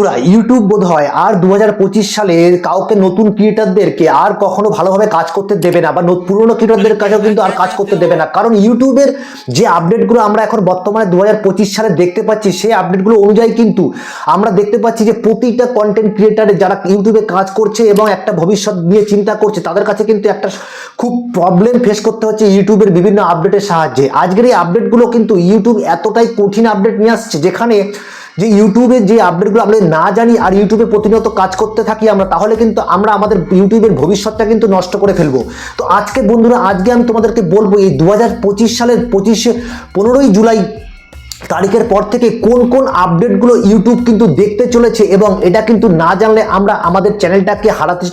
বন্ধুরা ইউটিউব বোধ হয় আর দু হাজার পঁচিশ সালে কাউকে নতুন ক্রিয়েটারদেরকে আর কখনো ভালোভাবে কাজ করতে দেবে না, বা পুরনো ক্রিয়েটারদের কাছেও কিন্তু আর কাজ করতে দেবে না। কারণ ইউটিউবের যে আপডেটগুলো আমরা এখন বর্তমানে দু হাজার পঁচিশ সালে দেখতে পাচ্ছি, সেই আপডেটগুলো অনুযায়ী কিন্তু আমরা দেখতে পাচ্ছি যে প্রতিটা কন্টেন্ট ক্রিয়েটারে যারা ইউটিউবে কাজ করছে এবং একটা ভবিষ্যৎ নিয়ে চিন্তা করছে, তাদের কাছে কিন্তু একটা খুব প্রবলেম ফেস করতে হচ্ছে ইউটিউবের বিভিন্ন আপডেটের সাহায্যে। আজকের এই আপডেটগুলো কিন্তু ইউটিউব এতটাই কঠিন আপডেট নিয়ে আসছে, যেখানে যে ইউটিউবে যে আপডেটগুলো আমরা না জানি আর ইউটিউবে প্রতিনিয়ত কাজ করতে থাকি আমরা, তাহলে কিন্তু আমরা আমাদের ইউটিউবের ভবিষ্যৎটা কিন্তু নষ্ট করে ফেলব। তো আজকে বন্ধুরা, আজকে আমি তোমাদেরকে বলব, এই দু হাজার পঁচিশ সালের পঁচিশে পনেরোই জুলাই তারিখের পর থেকে কোন কোন আপডেটগুলো ইউটিউব কিন্তু দেখতে চলেছে এবং এটা কিন্তু না জানলে আমরা আমাদের চ্যানেলটাকে হারাতে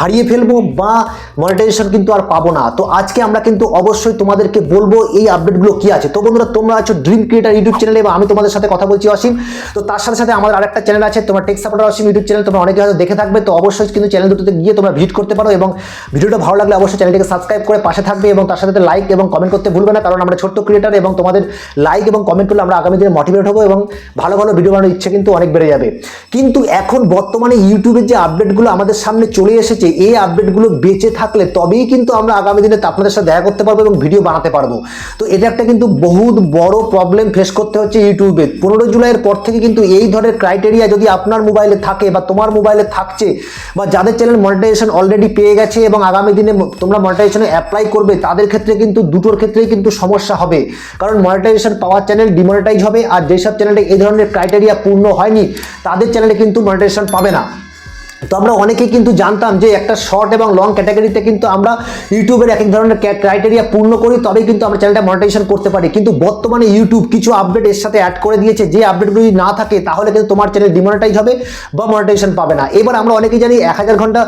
হারিয়ে ফেলব বা মনিটাইজেশন কিন্তু আর পাবো না। তো আজকে আমরা কিন্তু অবশ্যই তোমাদেরকে বলব এই আপডেটগুলো কি আছে। তো বন্ধুরা, তোমরা আছো ড্রিম ক্রিয়েটার ইউটিউব চ্যানেলে এবং আমি তোমাদের সাথে কথা বলছি অসীম। তো তার সাথে সাথে আমাদের আরেকটা চ্যানেল আছে, তোমার tech supporter Asim YouTube channel তোমরা অনেকে হয়তো দেখে থাকবে। তো অবশ্যই কিন্তু চ্যানেল দুটোতে গিয়ে তোমরা ভিজিট করতে পারো এবং ভিডিওটা ভালো লাগলে অবশ্যই চ্যানেলটিকে সাবস্ক্রাইব করে পাশে থাকবে এবং তার সাথে লাইক এবং কমেন্ট করতে ভুলবে না, কারণ আমরা ছোট্ট ক্রিয়েটার এবং তোমাদের লাইক এবং কমেন্ট করলে আমরা আগামী দিনে মোটিভেট হব এবং ভালো ভালো ভিডিও বানানোর ইচ্ছে কিন্তু অনেক বেড়ে যাবে। কিন্তু এখন বর্তমানে ইউটিউবের যে আপডেটগুলো আমাদের সামনে চলে এসেছে, এই আপডেটগুলো বেঁচে থাকলে তবেই কিন্তু আমরা আগামী দিনে আপনাদের সাথে দেখা করতে পারব এবং ভিডিও বানাতে পারব। তো এটা একটা কিন্তু বহুত বড় প্রবলেম ফেস করতে হচ্ছে ইউটিউবে পনেরো জুলাইয়ের পর থেকে কিন্তু এই ধরনের ক্রাইটেরিয়া যদি আপনার মোবাইলে থাকে বা তোমার মোবাইলে থাকছে বা যাদের চ্যানেল মনিটাইজেশন অলরেডি পেয়ে গেছে এবং আগামী দিনে তোমরা মনিটাইজেশনে অ্যাপ্লাই করবে, তাদের ক্ষেত্রে কিন্তু, দুটোর ক্ষেত্রেই কিন্তু সমস্যা হবে। কারণ মনিটাইজেশন পাওয়ার চ্যানেল ডিমনিটাইজ হবে আর যেসব চ্যানেলে এই ধরনের ক্রাইটেরিয়া পূর্ণ হয়নি, তাদের চ্যানেলে কিন্তু মনিটাইজেশন পাবে না। তো আমরা অনেকেই কিন্তু জানতাম যে একটা শর্ট এবং লং ক্যাটাগরিতে কিন্তু আমরা ইউটিউবের এক এক ধরনের ক্রাইটেরিয়া পূর্ণ করি, তবেই কিন্তু আমরা চ্যানেলটা মনিটাইজেশন করতে পারি। কিন্তু বর্তমানে ইউটিউব কিছু আপডেট এর সাথে অ্যাড করে দিয়েছে, যে আপডেটগুলো যদি না থাকে, তাহলে কিন্তু তোমার চ্যানেল ডিমনিটাইজ হবে বা মনিটাইজেশন পাবে না। এবার আমরা অনেকেই জানি এক হাজার ঘণ্টা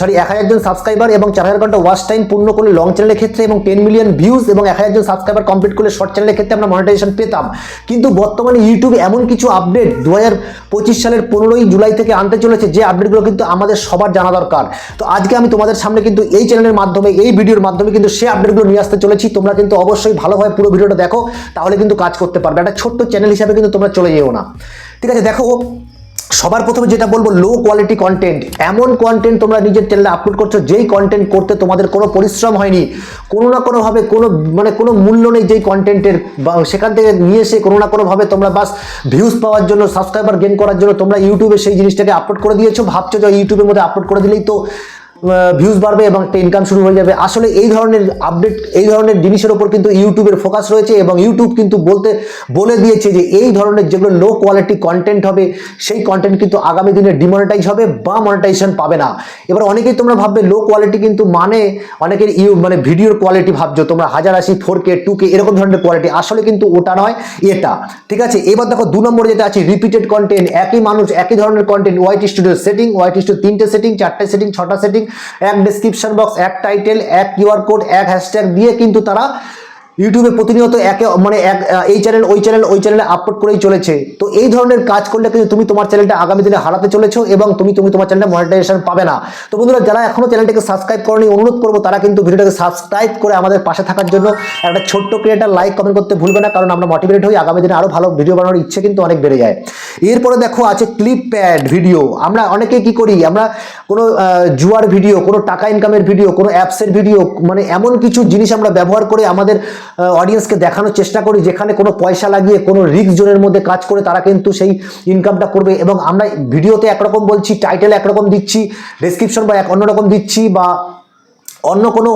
সরি এক হাজার জন সাবস্ক্রাইবার এবং চার হাজার ঘণ্টা ওয়াচ টাইম পূর্ণ করলে লং চ্যানেলের ক্ষেত্রে এবং টেন মিলিয়ন ভিউজ এবং এক হাজার জন সাবস্ক্রাইবার কমপ্লিট করলে শর্ট চ্যানেলের ক্ষেত্রে আমরা মনিটাইজেশন পেতাম। কিন্তু বর্তমানে ইউটিউব এমন কিছু আপডেট দু হাজার পঁচিশ সালের পনেরোই জুলাই থেকে আনতে চলেছে, যে আপডেটগুলো কিন্তু আমাদের সবার জানা দরকার। তো আজকে আমি তোমাদের সামনে কিন্তু এই চ্যানেলের মাধ্যমে, এই ভিডিওর মাধ্যমে কিন্তু সে আপডেটগুলো নিয়ে আসতে চলেছি। তোমরা কিন্তু অবশ্যই ভালোভাবে পুরো ভিডিওটা দেখো, তাহলে কিন্তু কাজ করতে পারবে। একটা ছোট্ট চ্যানেল হিসাবে কিন্তু তোমরা চলে যেও না। ঠিক আছে, দেখো সবার প্রথমে যেটা বলব লো কোয়ালিটি কন্টেন্ট এমন কন্টেন্ট তোমরা নিজের চ্যানেলে আপলোড করছ, যেই কন্টেন্ট করতে তোমাদের কোনো পরিশ্রম হয়নি, কোনো না কোনোভাবে কোনো মানে কোনো মূল্য নেই যেই কন্টেন্টের বা সেখান থেকে নিয়ে এসে কোনো না কোনোভাবে তোমরা বাস ভিউজ পাওয়ার জন্য সাবস্ক্রাইবার গেন করার জন্য তোমরা ইউটিউবে সেই জিনিসটাকে আপলোড করে দিয়েছ, ভাবছ যে ইউটিউবের মধ্যে আপলোড করে দিলেই তো ভিউজ বাড়বে এবং একটা ইনকাম শুরু হয়ে যাবে। আসলে এই ধরনের আপডেট এই ধরনের জিনিসের উপর কিন্তু ইউটিউবের ফোকাস রয়েছে এবং ইউটিউব কিন্তু বলতে, বলে দিয়েছে যে এই ধরনের যেগুলো লো কোয়ালিটি কন্টেন্ট হবে, সেই কন্টেন্ট কিন্তু আগামী দিনে ডিমনিটাইজ হবে বা মনিটাইজেশন পাবে না। এবার অনেকেই তোমরা ভাববে লো কোয়ালিটি কিন্তু মানে অনেকের ইউ মানে ভিডিওর কোয়ালিটি ভাবছ, তোমরা হাজার আশি ফোর কে টু কে এরকম ধরনের কোয়ালিটি আসলে কিন্তু ওটা নয়, এটা। ঠিক আছে? এবার দেখো, দু নম্বরে যেটা আছে রিপিটেড কন্টেন্ট একই মানুষ, একই ধরনের content white studio setting white studio তিনটে সেটিং চারটে সেটিং ছটা সেটিং এক ডেসক্রিপশন বক্স এক টাইটেল এক কিউআর কোড এক হ্যাশট্যাগ দিয়ে কিন্তু তারা ইউটিউবে প্রতিনিয়ত একে মানে এক এই চ্যানেল ওই চ্যানেল ওই চ্যানেলে আপলোড করেই চলেছে। তো এই ধরনের কাজ করলে কিন্তু তুমি তোমার চ্যানেলটা আগামী দিনে হারাতে চলেছো এবং তুমি তুমি তোমার চ্যানেলে মনিটাইজেশন পাবে না। তো বন্ধুরা, যারা এখনও চ্যানেলটাকে সাবস্ক্রাইব করনি, অনুরোধ করব তারা কিন্তু ভিডিওটাকে সাবস্ক্রাইব করে আমাদের পাশে থাকার জন্য একটা ছোট্ট ক্রিয়েটার লাইক কমেন্ট করতে ভুলবে না, কারণ আমরা মোটিভেট হই, আগামী দিনে আরও ভালো ভিডিও বানানোর ইচ্ছে কিন্তু অনেক বেড়ে যায়। এরপরে দেখো আছে ক্লিপ প্যাড ভিডিও আমরা অনেকে কি করি, আমরা কোনো জুয়ার ভিডিও কোনো টাকা ইনকামের ভিডিও কোনো অ্যাপসের ভিডিও মানে এমন কিছু জিনিস আমরা ব্যবহার করে আমাদের অডিয়েন্সকে দেখানোর চেষ্টা করি, যেখানে কোনো পয়সা লাগিয়ে, কোনো রিস্ক জোনের মধ্যে কাজ করে তারা কিন্তু সেই ইনকামটা করবে। এবং আমরা ভিডিওতে একরকম বলছি টাইটেল একরকম দিচ্ছি ডেসক্রিপশন বা এক অন্যরকম দিচ্ছি বা অন্য কোনো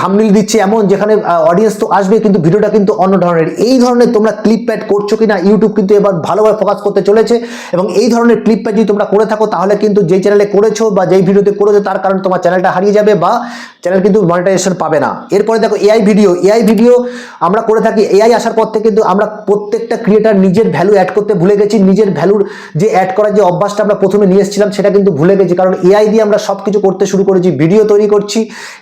থামনিল দিচ্ছে এমন, যেখানে অডিয়েন্স তো আসবে, কিন্তু ভিডিওটা কিন্তু অন্য ধরনের। এই ধরনের তোমরা ক্লিপ প্যাড করছ কিনা ইউটিউব কিন্তু এবার ভালোভাবে ফোকাস করতে চলেছে। এবং এই ধরনের ক্লিপ প্যাড যদি তোমরা করে থাকো, তাহলে কিন্তু যেই চ্যানেলে করেছ বা যেই ভিডিওতে করেছ, তার কারণে তোমার চ্যানেলটা হারিয়ে যাবে বা চ্যানেল কিন্তু মনিটাইজেশন পাবে না। এরপরে দেখো এআই ভিডিও এআই ভিডিও আমরা করে থাকি এআই আসার পর থেকে কিন্তু আমরা প্রত্যেকটা ক্রিয়েটার নিজের ভ্যালু অ্যাড করতে ভুলে গেছি, নিজের ভ্যালুর যে অ্যাড করার যে অভ্যাসটা আমরা প্রথমে নিয়ে এসেছিলাম সেটা কিন্তু ভুলে গেছি। কারণ এআই দিয়ে আমরা সব কিছু করতে শুরু করেছি ভিডিও তৈরি করছি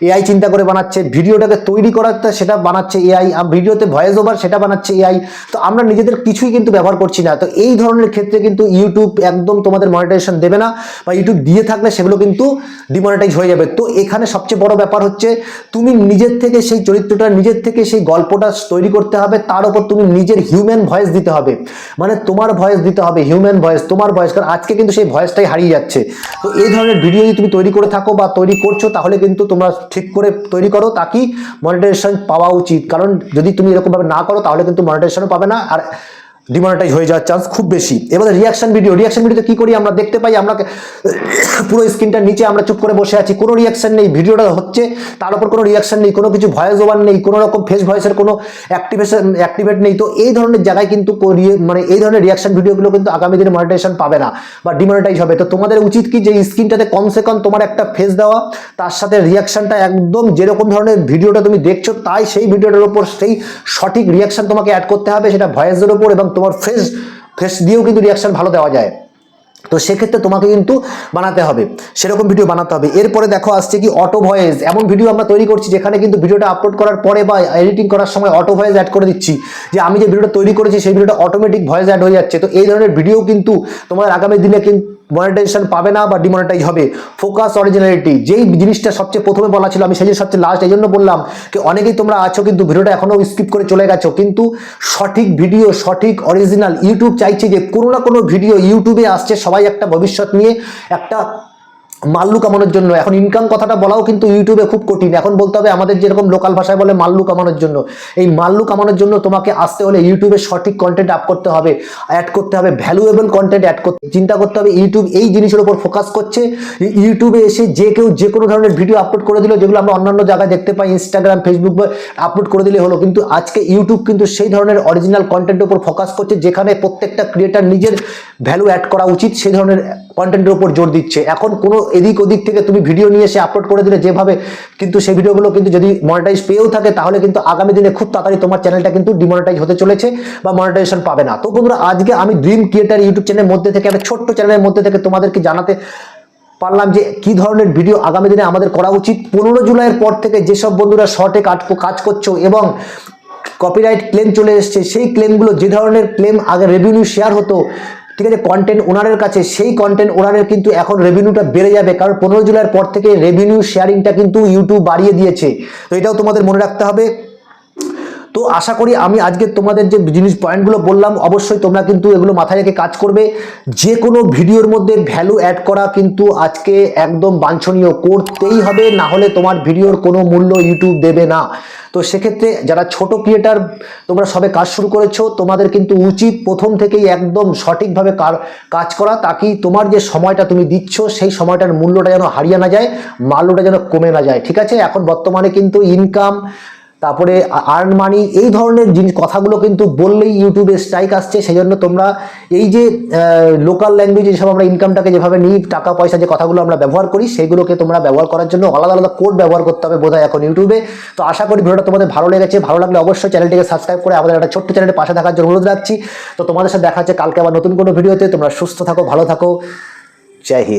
এআই চিন্তা করে বানাচ্ছে ভিডিওটাকে তৈরি করাতে সেটা বানাচ্ছে এআই ভিডিওতে ভয়েস ওভার সেটা বানাচ্ছে এআই তো আমরা নিজেদের কিছুই কিন্তু ব্যবহার করছি না। তো এই ধরনের ক্ষেত্রে কিন্তু ইউটিউব একদম তোমাদের মনিটাইজেশন দেবে না বা ইউটিউব দিয়ে থাকলে সেগুলো কিন্তু ডিমনিটাইজ হয়ে যাবে। তো এখানে সবচেয়ে বড় ব্যাপার হচ্ছে তুমি নিজের থেকে সেই চরিত্রটা, নিজের থেকে সেই গল্পটা তৈরি করতে হবে, তার উপর তুমি নিজের হিউম্যান ভয়েস দিতে হবে। মানে তোমার ভয়েস দিতে হবে হিউম্যান ভয়েস তোমার ভয়েস কারণ আজকে কিন্তু সেই ভয়েসটাই হারিয়ে যাচ্ছে। তো এই ধরনের ভিডিও যদি তুমি তৈরি করে থাকো বা তৈরি করছ, তাহলে কিন্তু তোমরা ঠিক করে তৈরি করো তাকি মনিটাইজেশন পাওয়া উচিত। কারণ যদি তুমি এরকমভাবে না করো, তাহলে কিন্তু মনিটাইজেশনও পাবে না। আর ডিমনিটাইজ হয়ে যাওয়ার চান্স খুব বেশি। এবারে রিয়াকশন ভিডিও রিয়াকশন ভিডিওতে কি করি আমরা? দেখতে পাই আমরা পুরো স্ক্রিনটার নিচে আমরা চুপ করে বসে আছি, কোনো রিয়াকশন নেই ভিডিওটা হচ্ছে, তার উপর কোনো রিয়াকশন নেই, কোনো কিছু ভয়েস ওভার নেই, কোনো রকম ফেস ভয়েসের কোনো অ্যাক্টিভেশন অ্যাক্টিভেট নেই। তো এই ধরনের জায়গায় কিন্তু মানে এই ধরনের রিয়াকশন ভিডিওগুলো কিন্তু আগামী দিনে মনিটাইজেশন পাবে না বা ডিমনিটাইজ হবে। তো তোমাদের উচিত কি যে স্ক্রিনটাতে কমসে কম তোমার একটা ফেস দেওয়া, তার সাথে রিয়াকশনটা একদম যেরকম ধরনের ভিডিওটা তুমি দেখছ, তাই সেই ভিডিওটার উপর সেই সঠিক রিয়াকশন তোমাকে অ্যাড করতে হবে, সেটা ভয়েসের উপর এবং তোমার ফেস ফেস দিয়েও কিন্তু রিয়াকশন ভালো দেওয়া যায়। তো সেক্ষেত্রে তোমাকে কিন্তু বানাতে হবে। সেরকম ভিডিও বানাতে হবে। এরপরে দেখো, আসছে কি অটো ভয়েস এমন ভিডিও আমরা তৈরি করছি যেখানে কিন্তু ভিডিওটা আপলোড করার পরে বা এডিটিং করার সময় অটো ভয়েস অ্যাড করে দিচ্ছি। যে আমি যে ভিডিওটা তৈরি করেছি, সেই ভিডিওটা অটোমেটিক ভয়েস অ্যাড হয়ে যাচ্ছে। তো এই ধরনের ভিডিও কিন্তু তোমার আগামী দিনে কিন্তু মনিটাইজেশন পাবে না বা ডিমনিটাইজ হবে। ফোকাস অরিজিনালিটি যেই জিনিসটা সবচেয়ে প্রথমে বলা ছিল, আমি সেই সবচেয়ে লাস্ট এই জন্য বললাম যে অনেকেই তোমরা আছো কিন্তু ভিডিওটা এখনও স্কিপ করে চলে গেছো, কিন্তু সঠিক ভিডিও সঠিক অরিজিনাল ইউটিউব চাইছে যে কোনো না কোনো ভিডিও ইউটিউবে আসছে সবাই একটা ভবিষ্যৎ নিয়ে একটা মাল্লু কামানোর জন্য। এখন ইনকাম কথাটা বলাও কিন্তু ইউটিউবে খুব কঠিন। এখন বলতে হবে আমাদের যেরকম লোকাল ভাষায় বলে মাল্লু কামানোর জন্য। এই মাল্লু কামানোর জন্য তোমাকে আসতে হলে ইউটিউবে সঠিক কন্টেন্ট আপ করতে হবে অ্যাড করতে হবে ভ্যালুয়েবল কন্টেন্ট অ্যাড করতে চিন্তা করতে হবে ইউটিউব এই জিনিসের উপর ফোকাস করছে। ইউটিউবে এসে যে কেউ যে কোনো ধরনের ভিডিও আপলোড করে দিল, যেগুলো আমরা অন্যান্য জায়গায় দেখতে পাই ইনস্টাগ্রাম ফেসবুক আপলোড করে দিলে হলো। কিন্তু আজকে ইউটিউব কিন্তু সেই ধরনের অরিজিনাল কন্টেন্টের উপর ফোকাস করছে, যেখানে প্রত্যেকটা ক্রিয়েটার নিজের ভ্যালু অ্যাড করা উচিত। সেই ধরনের কন্টেন্টের উপর জোর দিচ্ছে। এখন কোনো এদিক ওদিক থেকে তুমি ভিডিও নিয়ে এসে আপলোড করে দিলে যেভাবে, কিন্তু সেই ভিডিওগুলো কিন্তু যদি মনিটাইজ পেয়েও থাকে, তাহলে কিন্তু আগামী দিনে খুব তাড়াতাড়ি তোমার চ্যানেলটা কিন্তু ডিমনিটাইজ হতে চলেছে বা মনিটাইজেশন পাবে না। তো বন্ধুরা, আজকে আমি ড্রিম ক্রিয়েটার ইউটিউব চ্যানেলের মধ্যে থেকে, একটা ছোট্ট চ্যানেলের মধ্যে থেকে তোমাদেরকে জানাতে পারলাম যে কি ধরনের ভিডিও আগামী দিনে আমাদের করা উচিত। পনেরো জুলাইয়ের পর থেকে যেসব বন্ধুরা শর্টে কাজ কাজ করছ এবং কপিরাইট ক্লেম চলে এসছে, সেই ক্লেমগুলো যে ধরনের ক্লেম আগে রেভিনিউ শেয়ার হতো ঠিক আছে কন্টেন্ট ওনারের কাছে, সেই কন্টেন্ট ওনারের কিন্তু এখন রেভিনিউটা বেড়ে যাবে। কারণ পনেরো জুলাইয়ের পর থেকে রেভিনিউ শেয়ারিংটা কিন্তু ইউটিউব বাড়িয়ে দিয়েছে। তো এটাও তোমাদের মনে রাখতে হবে। তো আশা করি আমি আজকে তোমাদের যে জিনিস পয়েন্টগুলো বললাম, অবশ্যই তোমরা কিন্তু এগুলো মাথায় রেখে কাজ করবে। যে কোনো ভিডিওর মধ্যে ভ্যালু অ্যাড করা কিন্তু আজকে একদম বাঞ্ছনীয়। করতেই হবে, না হলে তোমার ভিডিওর কোনো মূল্য ইউটিউব দেবে না। তো সেক্ষেত্রে যারা ছোট ক্রিয়েটার তোমরা সবে কাজ শুরু করেছ, তোমাদের কিন্তু উচিত প্রথম থেকেই একদম সঠিকভাবে কাজ করা তাকি তোমার যে সময়টা তুমি দিচ্ছ, সেই সময়টার মূল্যটা যেন হারিয়ে না যায়, মাল্যটা যেন কমে না যায়, ঠিক আছে? এখন বর্তমানে কিন্তু ইনকাম তারপরে আর্ন মানি এই ধরনের জিনিস কথাগুলো কিন্তু বললেই ইউটিউবে স্ট্রাইক আসছে সেই জন্য তোমরা এই যে লোকাল ল্যাঙ্গুয়েজে যেসব আমরা ইনকামটাকে যেভাবে নিই টাকা পয়সা যে কথাগুলো আমরা ব্যবহার করি সেইগুলোকে তোমরা ব্যবহার করার জন্য আলাদা আলাদা কোড ব্যবহার করতে হবে বোধহয় এখন ইউটিউবে তো আশা করি ভিডিওটা তোমাদের ভালো লেগেছে, ভালো লাগলে অবশ্যই চ্যানেলটিকে সাবস্ক্রাইব করে আমাদের একটা ছোট্ট চ্যানেলের পাশে থাকার জন্য অনুরোধ রাখছি। তো তোমাদের সাথে দেখা হচ্ছে কালকে আবার নতুন কোনো ভিডিওতে তোমরা সুস্থ থাকো, ভালো থাকো। জয় হিন্দ।